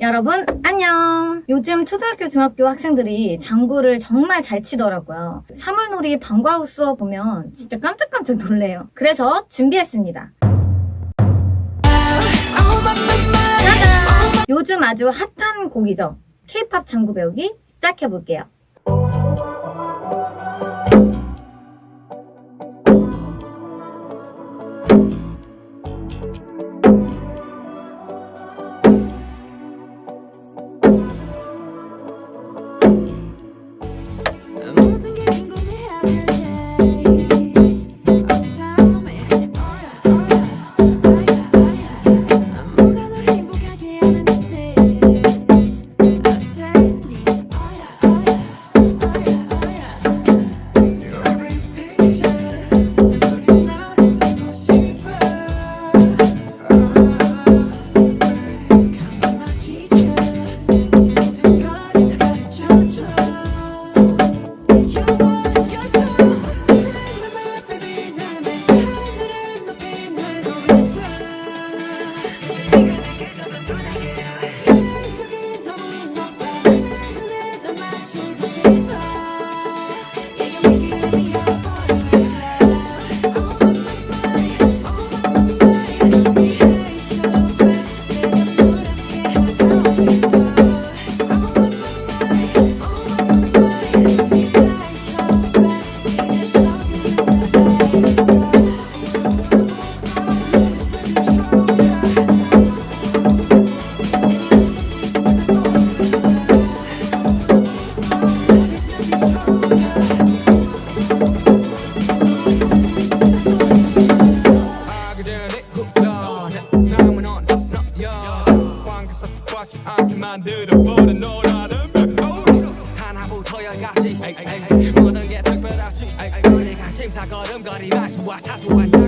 여러분 안녕. 요즘 초등학교 중학교 학생들이 장구를 정말 잘 치더라고요. 사물놀이 방과후 수업 보면 진짜 깜짝깜짝 놀래요. 그래서 준비했습니다. 요즘 아주 핫한 곡이죠. K-팝 장구 배우기 시작해볼게요 Got it back, what, what, what,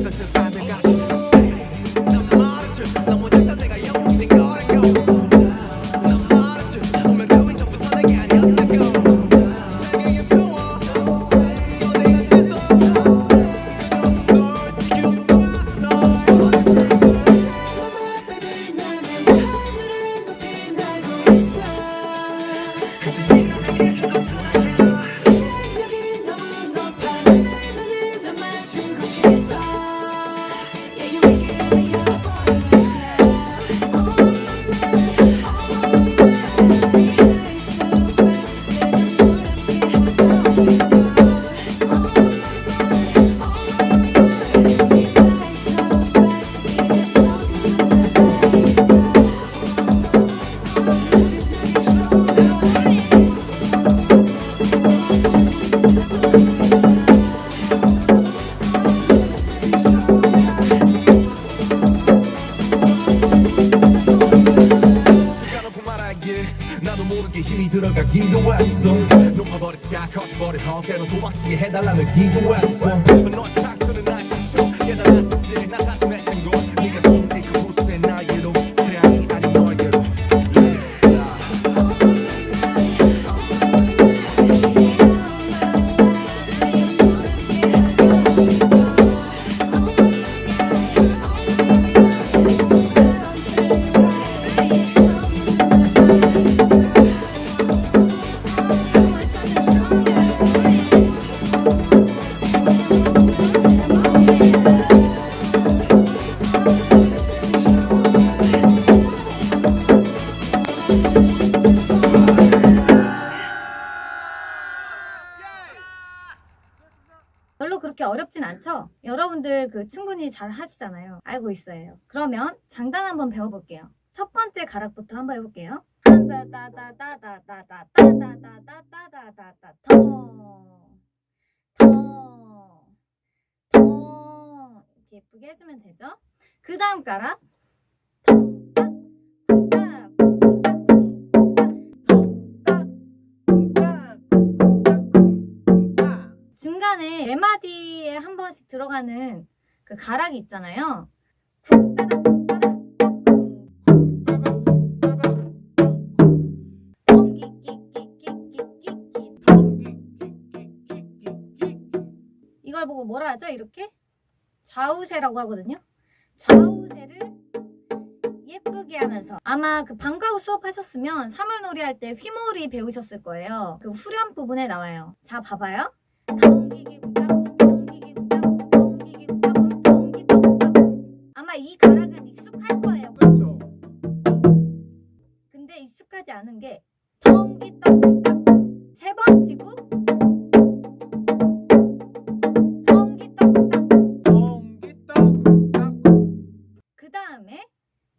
저한테는 도박 중에 해달라며 기도했어 그렇게 어렵진 않죠? 여러분들 그 충분히 잘 하시잖아요. 알고 있어요. 그러면 장단 한번 배워볼게요. 첫 번째 가락부터 한번 해볼게요. 더. 더. 더. 이렇게 예쁘게 해주면 되죠? 그 다음 가락. 덩딱, 쿵딱, 쿵쿵딱, 네 마디에 한 번씩 들어가는 그 가락이 있잖아요. 이걸 보고 뭐라 하죠? 이렇게 좌우세라고 하거든요. 좌우세를 예쁘게 하면서 아마 그 방과후 수업 하셨으면 사물놀이 할 때 휘몰이 배우셨을 거예요. 그 후렴 부분에 나와요. 자 봐봐요. 덩기기 이 가락은 익숙할 거예요. 그렇죠. 근데 익숙하지 않은 게 덩기 떡쿵따쿵 세번 치고 덩기 떡쿵따쿵 덩기떡쿵떡쿵. 그 다음에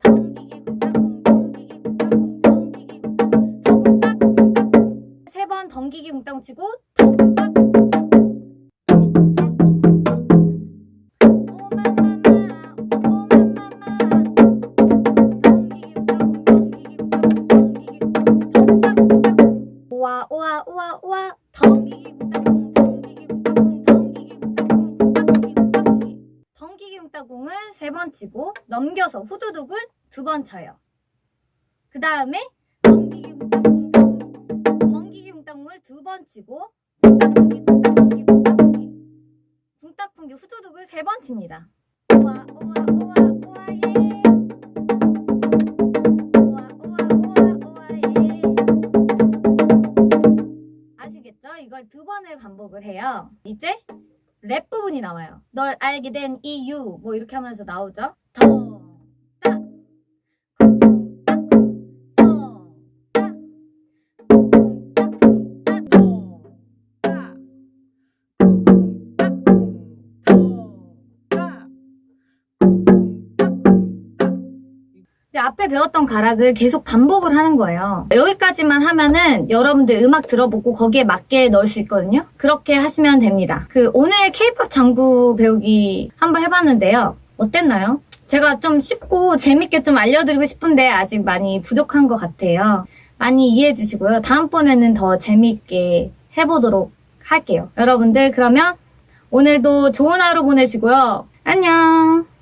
덩기기 쿵따쿵 덩기기 쿵따쿵 덩기기 쿵따쿵 덩쿵따쿵 쿵따쿵 세번 덩기기 쿵따쿵 치고 번 치고 넘겨서 후두둑을 두 번 쳐요. 그 다음에 덩기기 쿵따쿵 덩- 덩기기 쿵따쿵을 두 번 치고 쿵따쿵기 쿵따쿵기 쿵따쿵기 쿵따쿵기 후두둑을 세 번 칩니다. 오와 오와 오와 오와 예. 오와 오와 오와 오와 예. 아시겠죠? 이걸 두 번을 반복을 해요. 이제 랩 부분이 나와요. 널 알게 된 이유 뭐 이렇게 하면서 나오죠. 덩, 앞에 배웠던 가락을 계속 반복을 하는 거예요. 여기까지만 하면은 여러분들 음악 들어보고 거기에 맞게 넣을 수 있거든요. 그렇게 하시면 됩니다. 그 오늘 케이팝 장구 배우기 한번 해봤는데요. 어땠나요? 제가 좀 쉽고 재밌게 좀 알려드리고 싶은데 아직 많이 부족한 것 같아요. 많이 이해해 주시고요. 다음번에는 더 재밌게 해보도록 할게요. 여러분들 그러면 오늘도 좋은 하루 보내시고요. 안녕!